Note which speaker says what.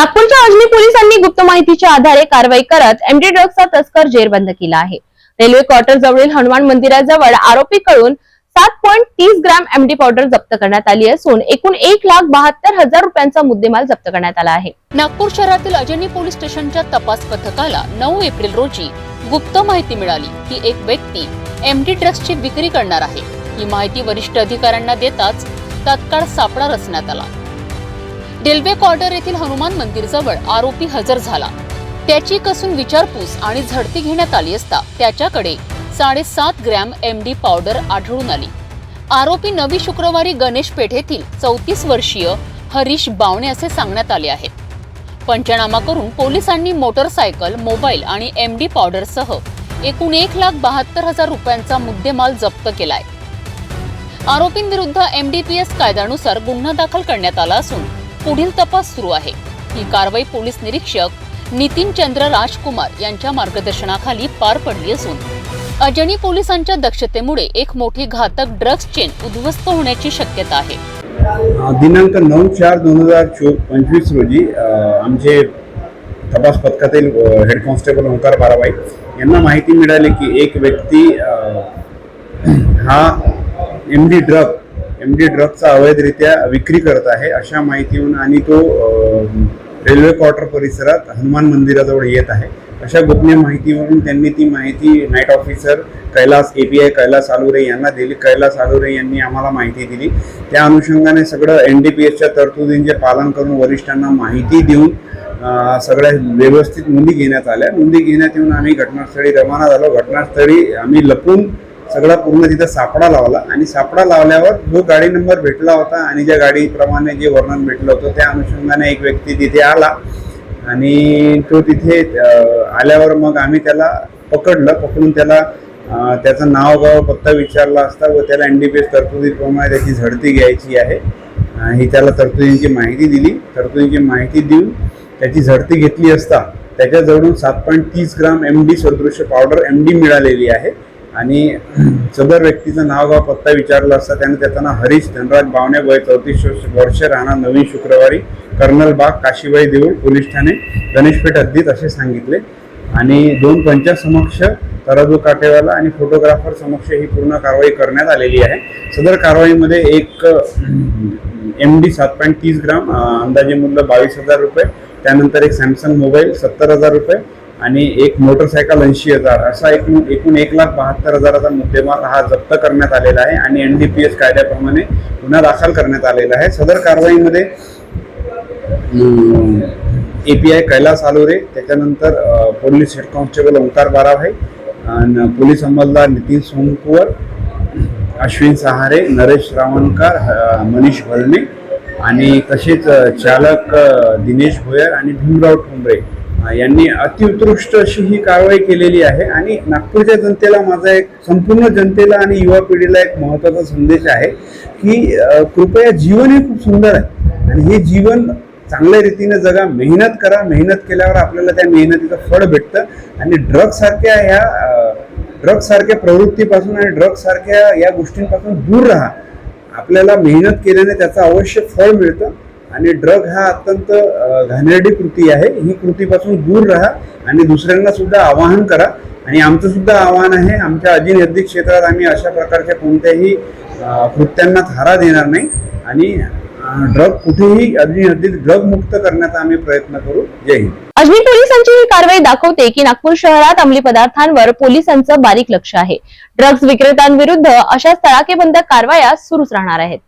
Speaker 1: नागपूरच्या अजनी पोलिसांनी गुप्त माहितीच्या आधारे कारवाई करत एमडी ड्रग्जचा तस्कर जेरबंद केला आहे. रेल्वे क्वार्टर जवळील हनुमान मंदिराजवळ आरोपीकडून सात पॉईंट तीस ग्रॅम एमडी पावडर जप्त करण्यात आली असून एकूण एक लाख बहात्तर हजार रुपयांचा मुद्देमाल जप्त करण्यात आला आहे.
Speaker 2: नागपूर शहरातील अजनी पोलीस स्टेशनच्या तपास पथकाला नऊ एप्रिल रोजी गुप्त माहिती मिळाली की एक व्यक्ती एमडी ड्रग्सची विक्री करणार आहे. ही माहिती वरिष्ठ अधिकाऱ्यांना देताच तत्काळ सापळा रचण्यात आला. डेल्वे क्वार्टर येथील हनुमान मंदिर जवळ आरोपी हजर झाला. त्याची कसून विचारपूस आणि झडती घेण्यात आली असता त्याच्याकडे साडेसात ग्रॅम एम डी पावडर आढळून आली. आरोपी नवी शुक्रवारी गणेश पेठेतील चौतीस वर्षीय हरीश बावणे असे सांगण्यात आले आहेत. पंचनामा करून पोलिसांनी मोटरसायकल मोबाईल आणि एम डी पावडरसह एकूण एक लाख बहात्तर हजार रुपयांचा मुद्देमाल जप्त केलाय. आरोपींविरुद्ध एमडीपीएस कायद्यानुसार गुन्हा दाखल करण्यात आला असून पुढील तपास सुरू आहे. ही कारवाई पोलीस निरीक्षक नितीन चंद्र राजकुमार यांच्या मार्गदर्शनाखाली पार पडली असून अजनी पोलिसांच्या दक्षतेमुळे एक मोठी घातक ड्रग्ज चेन उद्ध्वस्त होण्याची शक्यता आहे.
Speaker 3: दिनांक नऊ चार दोन हजार चो पंचवीस रोजी आमचे तपास पथकातील हेड कॉन्स्टेबल ओंकार बाराबाई यांना माहिती मिळाली की एक व्यक्ती हा M D drug M D ड्रगचा अवैधरित्या विक्री करत आहे अशा माहितीहून आणि तो रेल्वे क्वार्टर परिसरात हनुमान मंदिराजवळ येत आहे. अशा गोपनीय माहितीवरून त्यांनी ती माहिती night officer Kailas A P I Kailas Alure यांना दिली. कैलास आलुरे यांनी आम्हाला माहिती दिली. त्या अनुषंगाने सगळं एन डी पी एसच्या तरतुदींचे पालन करून वरिष्ठांना माहिती देऊन सगळ्या व्यवस्थित नोंदी घेण्यात आल्या. नोंदी घेण्यात येऊन आम्ही घटनास्थळी रवाना झालो. घटनास्थळी आम्ही लपून सगळा पूर्ण तिथं सापडा लावला. आणि सापडा लावल्यावर जो गाडी नंबर भेटला होता आणि ज्या गाडीप्रमाणे जे वर्णन भेटलं होतं त्या अनुषंगाने एक व्यक्ती तिथे आला. आणि तो तिथे आल्यावर मग आम्ही त्याला पकडलं. पकडून त्याला त्याचं नाव गाव पत्ता विचारला असता व त्याला एन डी पी एस तरतुदीप्रमाणे त्याची झडती घ्यायची आहे. ही त्याला तरतुदींची माहिती दिली. तरतुदींची माहिती देऊन त्याची झडती घेतली असता त्याच्याजवळून सात पॉईंट तीस ग्राम एम डी सदृश्य पावडर एम डी मिळालेली आहे. आणि सदर व्यक्तीचं नाव गाव पत्ता विचारला असता त्याने त्याचं हरीश धनराज बावणे वय चौतीस वर्ष राहणार नवीन शुक्रवारी कर्नल बाग काशीबाई देऊळ पोलीस ठाणे गणेशपेठ हद्दीत असे सांगितले. आणि दोन पंचासमक्ष तराजू काटेवाला आणि फोटोग्राफर समक्ष ही पूर्ण कारवाई करण्यात आलेली आहे. सदर कारवाईमध्ये एक एम डी सात पॉईंट तीस ग्राम अंदाजे मूल्य बावीस हजार रुपये त्यानंतर एक सॅमसंग मोबाईल सत्तर हजार रुपये आणि एक मोटरसायकल ऐंशी हजार असा एकूण एकूण एक लाख बहात्तर हजाराचा मुद्देमाल हा जप्त करण्यात आलेला आहे आणि एन डी पी एस कायद्याप्रमाणे गुन्हा दाखल करण्यात आलेला आहे. सदर कारवाईमध्ये A P I Kailas Alore त्याच्यानंतर police head constable Omkar Barabhai आणि पोलीस अंमलदार नितीन सोमकुवर अश्विन सहारे नरेश रावणकर मनीष भरणे आणि तसेच चालक दिनेश भोयर आणि भीमराव ठोंबरे. यांनी अतिउत्कृष्ट अशी ही कारवाई केलेली आहे. आणि नागपूरच्या जनतेला माझा एक संपूर्ण जनतेला आणि युवा पिढीला एक महत्त्वाचा संदेश आहे की कृपया जीवन हे खूप सुंदर आहे. आणि हे जीवन चांगल्या रीतीने जगा मेहनत करा. मेहनत केल्यावर आपल्याला त्या मेहनतीचं फळ भेटतं. आणि ड्रगसारख्या ह्या ड्रगसारख्या प्रवृत्तीपासून आणि ड्रगसारख्या या गोष्टींपासून दूर राहा. आपल्याला मेहनत केल्याने त्याचं अवश्य फळ मिळतं. आणि ड्रग हा अत्यंत घाणेरडी कृती आहे. ही कृतीपासून दूर राहा आणि दुसऱ्यांना सुद्धा आवाहन करा. आणि आमचं सुद्धा आव्हान आहे आमच्या अजिन हद्दी क्षेत्रात आम्ही अशा प्रकारच्या कोणत्याही कृत्यांना थारा देणार नाही. आणि ड्रग कुठेही अजिन हद्दीत ड्रग मुक्त करण्याचा आम्ही प्रयत्न करू. जय हिंद.
Speaker 1: अजनी पोलिसांची ही कारवाई दाखवते की नागपूर शहरात अंमली पदार्थांवर पोलिसांचं बारीक लक्ष आहे. ड्रग्ज विक्रेत्यांविरुद्ध अशा तळाकेबंद कारवाया सुरूच राहणार आहेत.